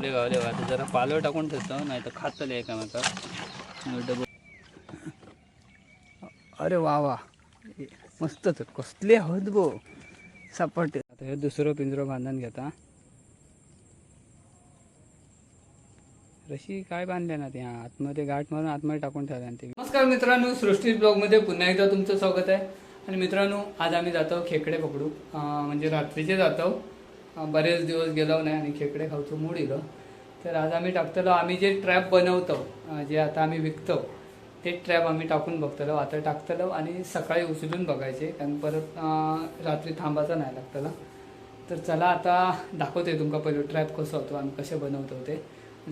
आपले गावले आता जरा पालव टाकून ठेवतो नाही तर खातले एकामेका. डबल अरे वा वा. मस्त तर कसले आहोत बो सपाटे आता हे दुसरं पिंजरं बांधून घेता. रशी काय बांधले ना ते आतमध्ये गाठ मारून आतमध्ये टाकून ठेवल्या ते. नमस्कार मित्रांनो सृष्टी ब्लॉगमध्ये पुन्हा एकदा तुमचं स्वागत आहे. आणि मित्रांनो आज आम्ही जातो खेकडे पकडू. म्हणजे रात्रीचे जातो. बरेच दिवस गेलो नाही आणि खेकडे खाऊचं मूड तर आज आम्ही टाकतलो आम्ही जे ट्रॅप बनवतो जे आता आम्ही विकतो ते ट्रॅप आम्ही टाकून बघतलो आता टाकतलो आणि सकाळी उचलून बघायचे कारण परत रात्री थांबायचं नाही लागतलं. तर चला आता दाखवते तुमका पहिलं ट्रॅप कसं होतो आम्ही कसे बनवतो ते.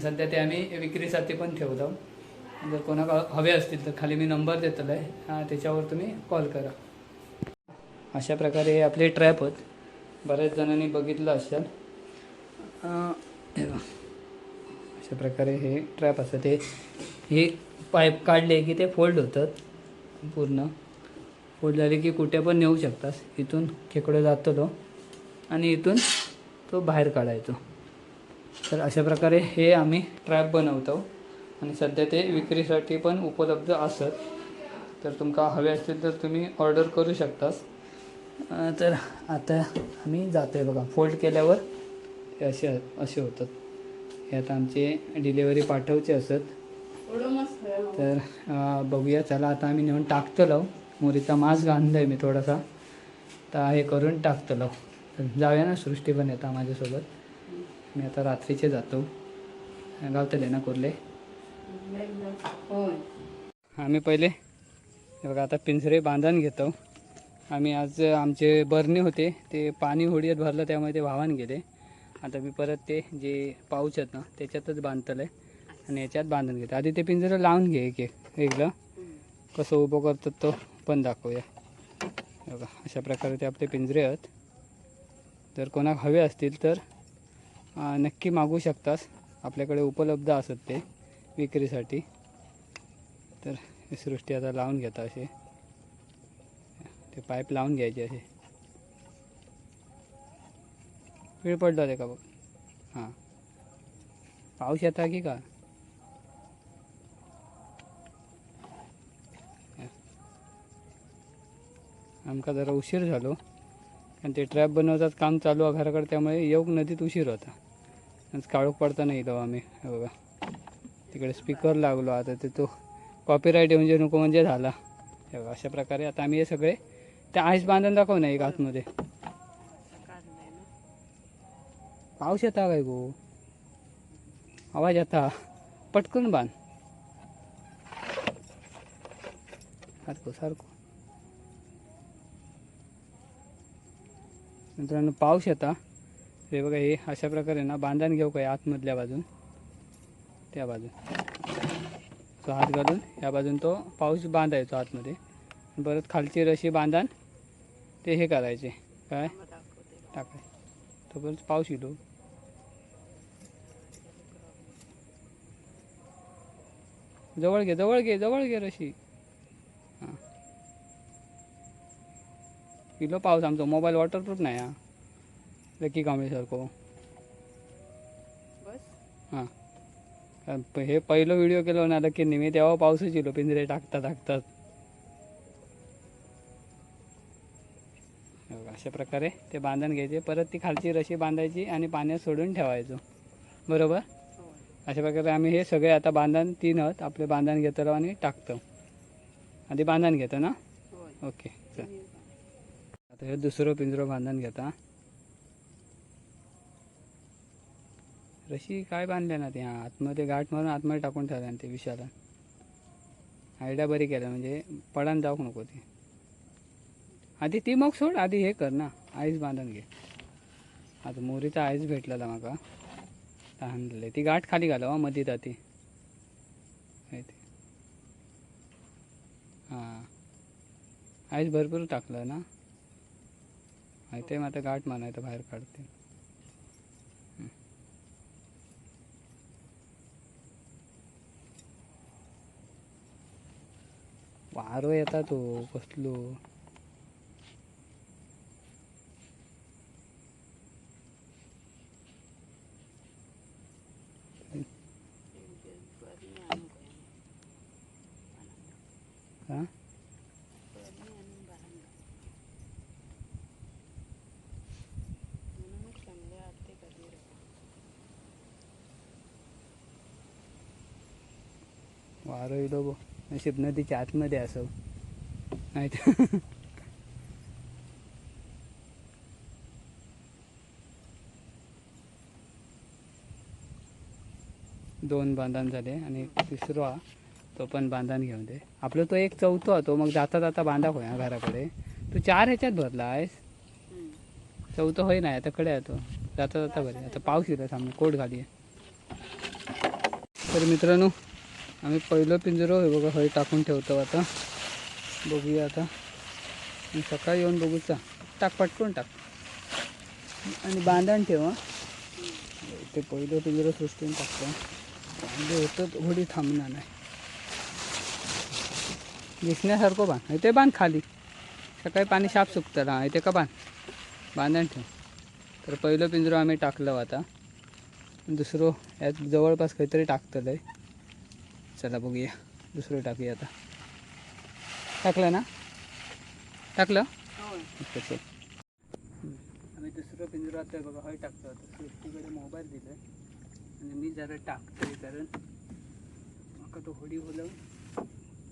सध्या ते आम्ही विक्रीसाठी पण ठेवतो. जर कोणाला हवे असतील तर खाली मी नंबर देतलो आहे त्याच्यावर तुम्ही कॉल करा. अशा प्रकारे आपले ट्रॅप होत. बऱ्याच जणांनी बघितलं असेल. अशा प्रकारे हे ट्रॅप असतं ते हे पाईप काढले की ते फोल्ड होतात पूर्ण. फोल्ड झाले की कुठे पण नेऊ शकतास इथून खेकडं जातो आणि इथून तो बाहेर काढायचो. तर अशा प्रकारे हे आम्ही ट्रॅप बनवतो आणि सध्या ते विक्रीसाठी पण उपलब्ध असत. तर तुमका हवे असतील तर तुम्ही ऑर्डर करू शकतास. तर आता आम्ही जातो आहे बघा. फोल्ड केल्यावर हे असे असे होतात. हे आता आमचे डिलेवरी पाठवचे असत. तर बघूया. चला आता आम्ही नेऊन टाकतलो मोरीचा मास्क आणलं आहे मी थोडासा. तर हे करून टाकतलो जाऊया ना सृष्टी पण येता माझ्यासोबत. मी आता रात्रीचे जातो. गावतले ना कुर्ले? आम्ही पहिले हे बघा आता पिंजरे बांधून घेतो. आम्ही आज आमचे बरणी होते. ते पाणी होडीत भरलं त्यामुळे ते वाहन गेले. आता मी परत ते जे पाऊच आहेत ना त्याच्यातच बांधतलं आहे आणि याच्यात बांधून घेतो. आधी ते पिंजरं लावून घे एक एक कसं उभं करतात तो पण दाखवूया. बघा अशा प्रकारे ते आपले पिंजरे आहेत. जर कोणाक हवे असतील तर नक्की मागू शकतास. आपल्याकडे उपलब्ध असत ते विक्रीसाठी. तर ही सृष्टी आता लावून घेता असे. ते पाईप लावून घ्यायचे असे. वेळ पडला ते का बघ? हां. पाऊस येता की का? आमका जरा उशीर झालो. कारण ते ट्रॅप बनवतात काम चालू आहे घराकडे त्यामुळे योग नदीत उशीर होता. काळोख पडता नाही येलो आम्ही हे बघा. तिकडे स्पीकर लागलो आता ते तो कॉपीराईट म्हणजे नको म्हणजे झाला. हे बघा अशा प्रकारे आता आम्ही हे सगळे त्या आईस बांधून दाखव ना एक आतमध्ये. पाऊस येता काय गो? आवाज येता. पटकन बांध. सारखं सारखं. मित्रांनो पाऊस येता. हे बघा हे अशा प्रकारे ना बांधण घेऊ काय आतमधल्या बाजून. त्या बाजून. तो हात घालून या बाजून तो पाऊस बांधायचो आतमध्ये. परत खालची रशी बांधान ते हे करायचे. काय? टाकाय. तोपर्यंत पाऊस येतो. जवळ घे जवळ घे जवळ घे रशी. हां. किलो पाऊस आमचो मोबाईल वॉटरप्रूफ नाही हा. लकी कांबळेसारखो हां. हे पहिलं व्हिडिओ केलो ना लकी मी तेव्हा पाऊसच येलो पिंजरे टाकता टाकतात अशा प्रकारे ते बांधून घ्यायचे. परत ती खालची रशी बांधायची आणि पाण्यात सोडून ठेवायचो. बरोबर? अशा प्रकारे आम्ही हे सगळे आता बांधण तीन आहोत. आपले बांधण घेतलो आणि टाकतो. आधी बांधण घेतो ना? ओके चल. आता हे दुसरं पिंजरं बांधून घेता. रशी काय बांधले ना ते हां आतमध्ये गाठ मारून आतमध्ये टाकून ठेवल्या ते विशाला आयडिया बरी केल्या म्हणजे पडान जाऊक नको ते. आधी ती मग सोड आधी हे कर ना. आईस बांधून घे. आता मोरीचा आईस भेटलेला माका आणलेले ती गाठ खाली घालव हो, मधी ती. माहिती हां. आईस भरपूर टाकलं ना. माहिती आहे मग आता गाठ मानायचं बाहेर काढते वारो येता तो कसलो हा? वारं येलो हो बो नशीब नदीच्या आतमध्ये असं. नाही तर दोन बांधान झाले आणि तिसरा हा तो पण बांधान घेऊन दे. आपलं तो एक चौथो हा तो मग जाता जाता बांधा होय घराकडे. तू चार ह्याच्यात भरला आहेस चौथं होय नाही आता कडे आहे तो. जाता जाता बरे आता पाऊस येतो सामने कोट घाली तर मित्रांनो आम्ही पहिलं पिंजरो हे बघा हय टाकून ठेवतो आता. बघूया आता. सकाळी येऊन बघूचा टाक पटकून टाक. आणि बांधण ठेव ते पहिलं पिंजरं सृष्टीन टाकतो. बांधे होतं होडी थांबणार नाही. दिसण्यासारखं बांध. ते बांध खाली. सकाळी पाणी साफ सुकतं. हा इथे का बांध? बांधण ठेव. तर पहिलं पिंजरं आम्ही टाकलं आता. दुसरं यात जवळपास काहीतरी टाकतलं आहे चला बघूया. दुसरं टाकूया आता. टाकलं ना? टाकलं? चल. आम्ही दुसरं पिंजरं आता बघा हय टाकतो आता. सृष्टीकडे मोबाईल दिला आणि मी जरा टाकतोय कारण तो होडी बोलवून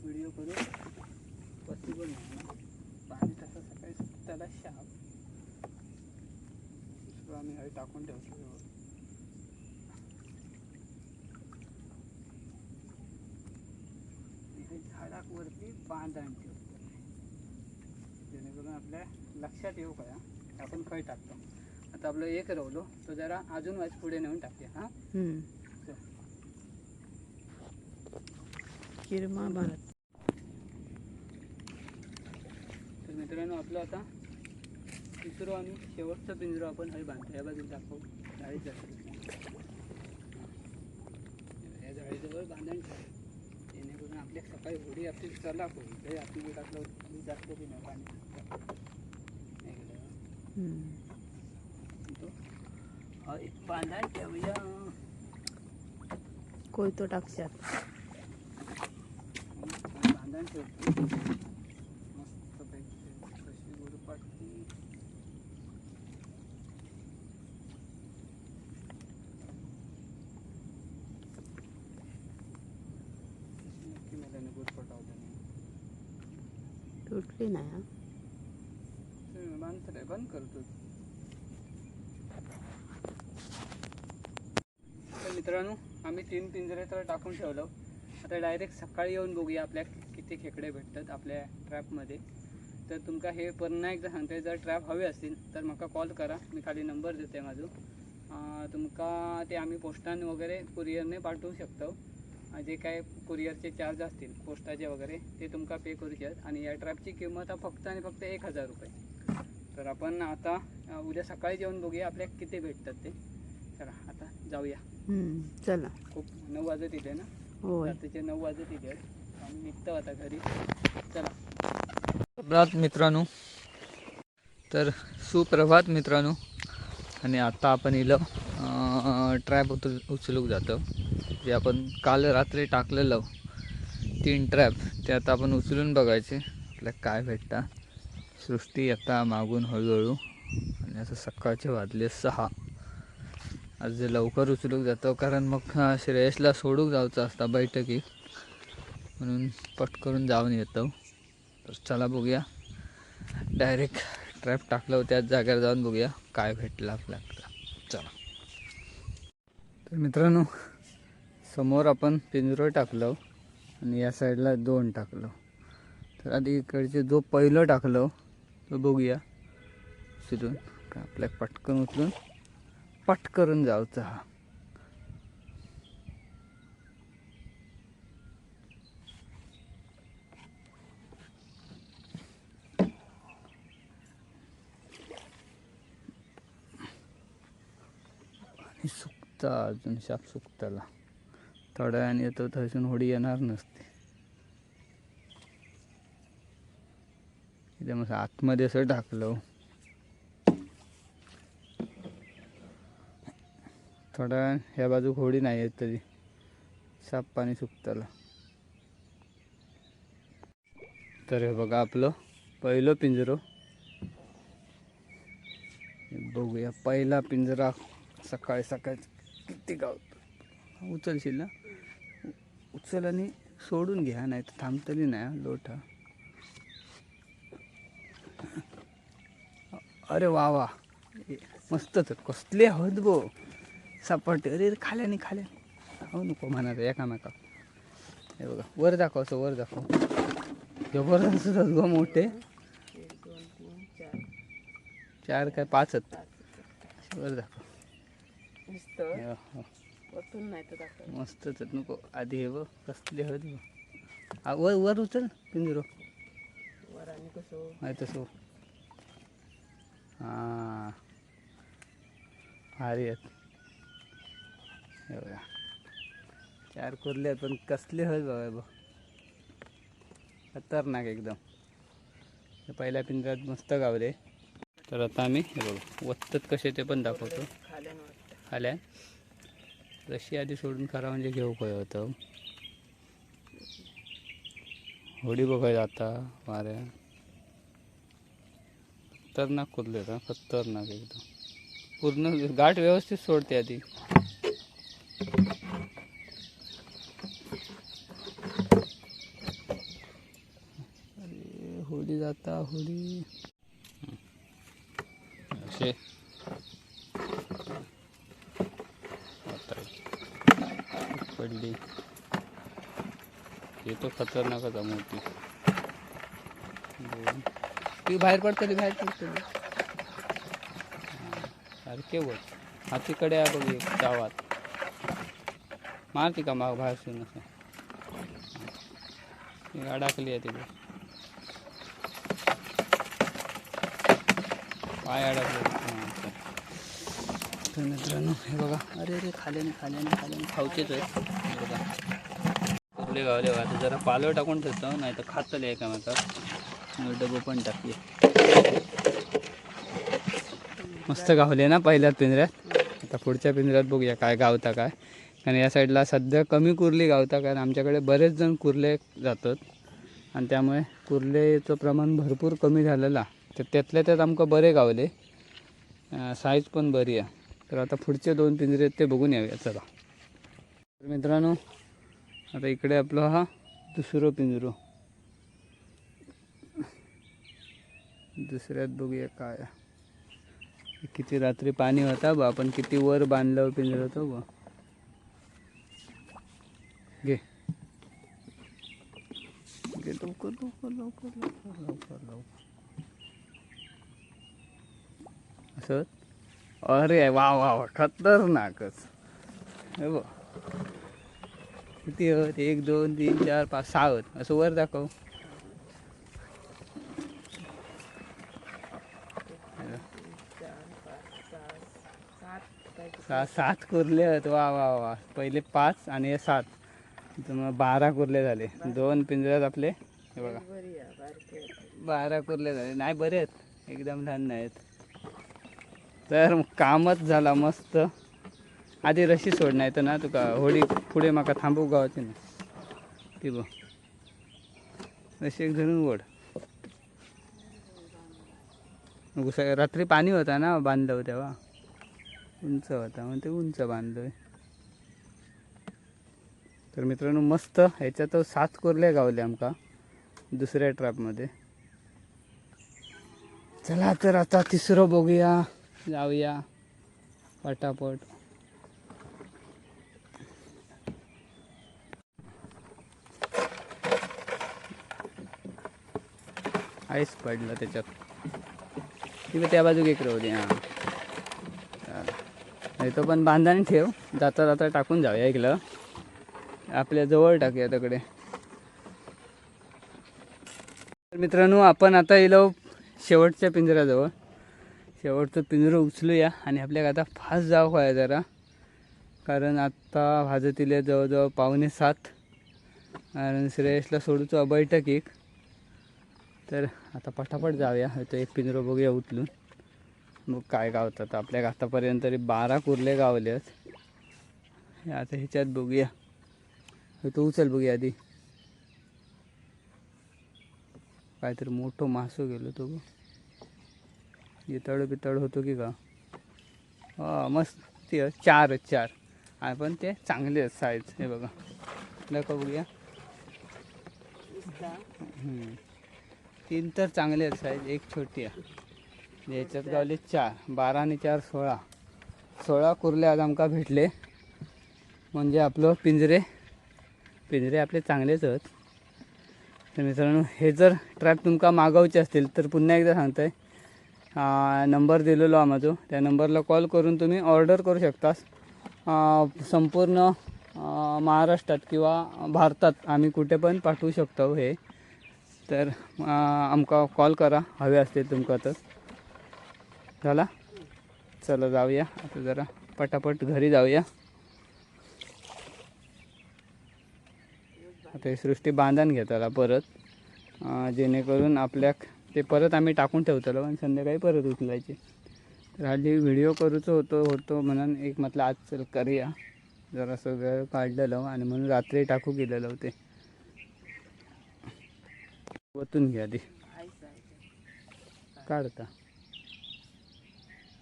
व्हिडिओ करून पॉसिबल नाही पाणी तसं सकाळी त्याला शाप दुसरं आम्ही हय टाकून ठेवतो हे झाडाक वरती बांधण ठेवतो. जेणेकरून आपल्या लक्षात येऊ काय आपण खय टाकतो. आता आपलं एक रवलो तो जरा अजून वाज पुढे नेऊन टाकूया हा? किरमा भारत तर मित्रांनो आपलं आता तिसरं आणि शेवटचं पिंजरं आपण हय बांधतो. या बाजूला दाखवू. जाळीत जातो या जाळीजवळ बांधण जेणेकरून आपल्या सकाळी होडी आपली चला होईल आतमध्ये टाकलं जास्त की नाही पाणी बांधण ठेवूया. कोयतो टाकशात. बांधण ठेवतो मस्त पैकी कशी गुरुपाटी नक्की मला नाही गुरफटावलं नाही तुटली नाही हा. बंद करतो. तर मित्रांनो आम्ही तीन पिंजरे तर टाकून ठेवलं. आता डायरेक्ट सकाळी येऊन बघूया आपल्या किती खेकडे भेटतात आपल्या ट्रॅपमध्ये तर तुमका हे पुन्हा एकदा सांगते जर ट्रॅप हवे असतील तर मला कॉल करा. मी खाली नंबर देते माझो. तुमका ते आम्ही पोस्टाने वगैरे कुरिअरने पाठवू शकतो. जे काय कुरिअरचे चार्ज असतील पोस्टाचे वगैरे ते तुमका पे करूचे आहेत आणि या ट्रॅपची किंमत फक्त आणि फक्त एक हजार रुपये. तर आपण आता उद्या सकाळी जेवण बघूया आपल्या किती भेटतात ते. चला आता जाऊया. हम्म, चला. खूप नऊ वाजत इथे ना? होय. रात्रीचे नऊ वाजत इथे. आम्ही निघतो आता घरी. चला. सुप्रभात मित्रांनो. तर सुप्रभात मित्रांनो. आणि आता आपण इलं ट्रॅप उचल उचलूक जातं. जे आपण काल रात्री टाकलेलं तीन ट्रॅप ते आता आपण उचलून बघायचे. आपल्याला काय भेटतं? सृष्टी आता मागून हळूहळू. आणि असं सकाळचे वाजले सहा. आज जे लवकर उचलूक जातो कारण मग हा, श्रेयसला सोडूक जायचं असता बैठकीत. म्हणून पटकरून जाऊन येतो. तर चला बघूया. डायरेक्ट ट्रॅप टाकलं त्याच जागेवर जाऊन बघूया. काय भेटलं आपल्याला. चला. तर मित्रांनो समोर आपण पिंजरं टाकलं आणि या साईडला दोन टाकलं. तर आधी इकडचे जो पहिलं टाकलं तो बघूया. उचलून आपल्या पटकन उचलून पटकरून जाऊचा हा. आणि सुकता अजून शाप सुकताला. थोड्या वेळाने येतो थंयसून होडी येणार नसते. इथे मग आतमध्ये असं टाकलं. थोड्या वेळान ह्या बाजू होडी नाही येत तरी. साप पाणी सुकताला. तर हे बघा आपलं पहिलं पिंजरो. बघूया पहिला पिंजरा सकाळी सकाळी किती गावतो. उचलशील ना? उचल आणि सोडून घ्या नाही तर थांबतली नाही लोट अरे वा वा. ए, मस्तच कसले आहोत बो सपाट अरे अरे, खाल्याने खाल्या हो नको म्हणा एकामेका. हे बघा वर दाखव असं वर दाखव. जबरदस्त गं मोठे. चार काय पाच आहेत वर दाखव. वरतून नाही तर दाखव मस्तच आहेत. नको. आधी हे बघ कसले आहेत बघ. हा, वर वर उचल पिंजरो. वर आणि कसं आहे तसं हां. भारी आहेत. हे बघा. चार कुर्ले आहेत पण कसले आहेत बघा बघ. खतरनाक एकदम. हे पहिल्या पिंजऱ्यात मस्त गावले. तर आता आम्ही हे बघ वत्तत कसे ते पण दाखवतो. खाल्यानं. रशी आधी सोडून खरा म्हणजे घेऊ काय होतं. होडी बघायला आता वाऱ्या खतरनाक कुदले ना खतरनाक एकदम. पूर्ण गाठ व्यवस्थित सोडते आधी. होडी जाता होडी असे आता पडली. हे तो खतरनाकच मोठी. ती बाहेर पडतली बाहेर पडतली सारखे बोल हातीकडे आहे बघ एक गावात. मारती का माग बाहेर सुन असं? ती अडकली आहे तिकडे. पाय अडकले. हां. तर मित्रांनो हे बघा. अरे अरे खाल्याने खाल्याने खाल्याने. खाऊचेच आहे हे गावले आता जरा पालव टाकून ठेवतो नाही तर खातले एकामेकात. डबो पण टाकले. मस्त गावले ना पहिल्याच पिंजऱ्यात. आता पुढच्या पिंजऱ्यात बघूया काय गावता काय. कारण या साईडला सध्या कमी कुर्ली गावता कारण आमच्याकडे बरेच जण कुर्ले जातात. आणि त्यामुळे कुर्लेचं प्रमाण भरपूर कमी झालेला तर त्यातल्या त्यात आमकां बरे गावले. साईज पण बरी आहे. तर आता पुढचे दोन पिंजरे आहेत ते बघून यावे चला. तर मित्रांनो आता इकडे आपला हा दुसरं पिंजरो. दुसऱ्यात बघूया काय. किती रात्री पाणी होता बा आपण किती वर बांधलं पिंजर होतो बा. घे. घे लवकर लवकर लवकर लवकर लवकर लवकर. असं? अरे वा वा वा खतरनाकच. हे बघ. किती होत. एक दोन तीन चार पाच सहा होत. असं वर दाखव. सहा सात कुरले होत. कुर्ले आहेत वा वा वा. पहिले पाच आणि हे सात. मग बारा कुर्ले झाले. दोन पिंजऱ्यात आपले हे बघा. बारा कुर्ले झाले. नाही बरे आहेत. एकदम लहान नाहीत तर कामच झाला मस्त. आधी रशी सोड नाही तर ना तुका होडी पुढे माका थांबू गावची ना ती बघ. रशी एक धरून ओढ. मग रात्री पाणी होता ना बांधलं तेव्हा. उंच होता मग ते उंच बांधलोय. तर मित्रांनो मस्त. ह्याच्यात सात कोरले गावले आमका. दुसऱ्या ट्रॅपमध्ये. चला तर आता तिसरं बघूया. जाऊया. पटापट. आईस पडलं त्याच्यात. तिकडे त्या बाजूक एक राहू दे हां. नाही तो पण बांधाने ठेव. जाता जाता टाकून जाऊया ऐकलं आपल्या जवळ टाकूया तिकडे तर मित्रांनो आपण आता येलो शेवटच्या पिंजऱ्याजवळ. शेवटचं पिंजरं उचलूया आणि आपल्याला आता फास्ट जावं काय जरा. कारण आत्ता भाजतील जवळजवळ पावणे सात. आणि श्रेयसला सोडूचो बैठक एक. तर आता पटापट जाऊया. तो एक पिंजरो बघूया उचलून. मग काय गावतात. आपल्या आतापर्यंत तरी बारा कुर्ले गावले आहेत. आता ह्याच्यात बघूया. तो उचल बघूया आधी. काहीतरी मोठं मासं गेलो तो गं. इतळ बितळ होतो की का? हा मस्त. ते चार चार. आणि पण ते चांगले आहेत साईज हे बघा. दाखव बघूया. तीन तर चांगले आहेत साईज एक छोटी आहे. याच्यात गावले चार. बारा आणि चार सोळा. सोळा कुर्ले आज आमका भेटले. म्हणजे आपलं पिंजरे. पिंजरे आपले चांगलेच आहेत. तर मित्रांनो हे जर ट्रॅप तुमका मागवचे असतील तर पुन्हा एकदा सांगत आहे नंबर दिलेलो आम्हाला त्या नंबरला कॉल करून तुम्ही ऑर्डर करू शकतास. संपूर्ण महाराष्ट्रात किंवा भारतात आम्ही कुठे पण पाठवू शकतो हे. तर आमकां आमका कॉल करा. हवे असतील तुमका तर झाला? चला जाऊया. आता जरा पटापट घरी जाऊया. आता ही सृष्टी बांधण घेताला परत. जेणेकरून आपल्या ते परत आम्ही टाकून ठेवतलो आणि संध्याकाळी परत उचलायचे. तर हल्ली व्हिडिओ करूचो होतो होतो म्हणून एक म्हटलं आज चल करूया. जरासं वेळ काढलेलं आणि म्हणून रात्री टाकू गेलेलं होते. वतून घ्या आधी. काढता.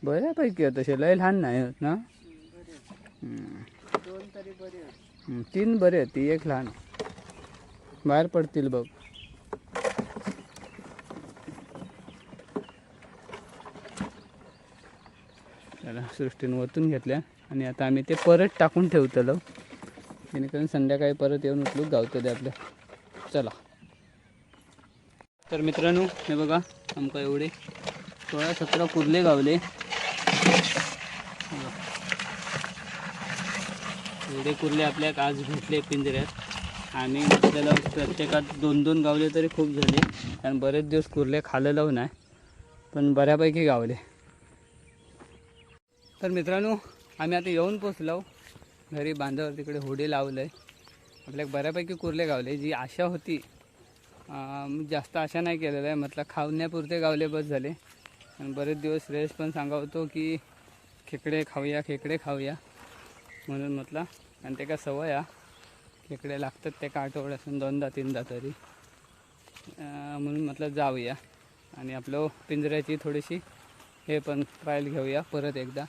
बऱ्यापैकी तसे लय लहान नाही होत ना? दोन तरी बरे तीन बरे आहेत ती एक लहान. बाहेर पडतील बघ. त्याला सृष्टीनं वतून घेतल्या. आणि आता आम्ही ते परत टाकून ठेवतलो. जेणेकरून संध्याकाळी परत येऊन उचलूक गावतो ते आपल्या चला. तर मित्रांनो हे बघा आमका एवढे सोळा सतरा कुर्ले गावले. एवढे कुर्ले आपल्याक आज भेटले पिंजऱ्यात. आणि आपल्याला प्रत्येकात दोन दोन गावले तरी खूप झाले. कारण बरेच दिवस कुर्ले खाल्लेलं नाही पण बऱ्यापैकी गावले. तर मित्रांनो आम्ही आता येऊन पोचलो. घरी बांधावर तिकडे होडे लावलं आहे आपल्याक बऱ्यापैकी कुर्ले गावले. जी आशा होती मी जास्त आशा नाही केलेलं आहे. म्हटलं खावण्यापुरते गावले बस झाले. आणि बरेच दिवस रेस पण सांगावतो की खेकडे खाऊया खेकडे खाऊया म्हणून म्हटलं. आणि ते का सवय आ खेकडे लागतात ते का आठवड्यासून दोनदा तीनदा तरी. म्हणून म्हटलं जाऊया. आणि आपलं पिंजऱ्याची थोडीशी हे पण ट्रायल घेऊया परत एकदा.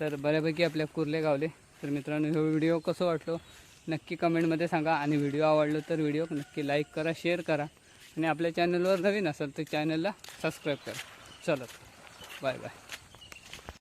तर बऱ्यापैकी आपल्या कुर्ले गावले. तर मित्रांनो हे व्हिडिओ कसं वाटलो? नक्की कमेंटमध्ये सांगा. आणि व्हिडिओ आवडलो तर व्हिडिओ नक्की लाईक करा शेअर करा. आणि आपल्या चॅनलवर नवीन असेल तर चॅनलला सबस्क्राईब करा. चला बाय बाय.